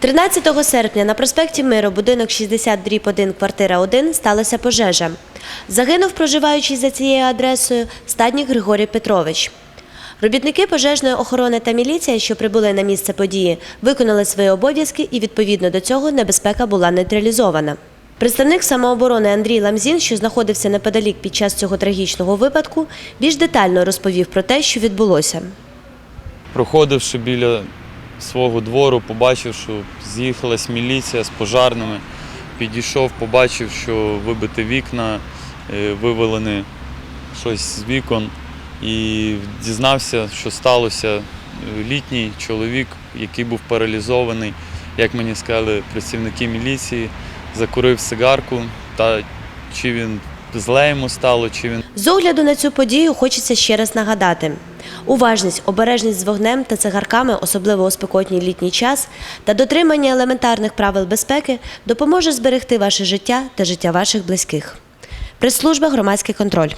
13 серпня на проспекті Миру, будинок 60 дріб 1, квартира 1, сталася пожежа. Загинув, проживаючий за цією адресою, стаднік Григорій Петрович. Робітники пожежної охорони та міліція, що прибули на місце події, виконали свої обов'язки і відповідно до цього небезпека була нейтралізована. Представник самооборони Андрій Ламзін, що знаходився неподалік під час цього трагічного випадку, більш детально розповів про те, що відбулося. Проходивши біля свого двору, побачив, що з'їхалась міліція з пожарними. Підійшов, побачив, що вибиті вікна, е, вивалені щось з вікон. І дізнався, що сталося. Літній чоловік, який був паралізований, як мені сказали працівники міліції, закурив сигарку. Та чи він зле йому стало, чи він З огляду на цю подію хочеться ще раз нагадати: уважність, обережність з вогнем та цигарками, особливо у спекотній літній час, та дотримання елементарних правил безпеки допоможе зберегти ваше життя та життя ваших близьких. Прес-служба громадський контроль.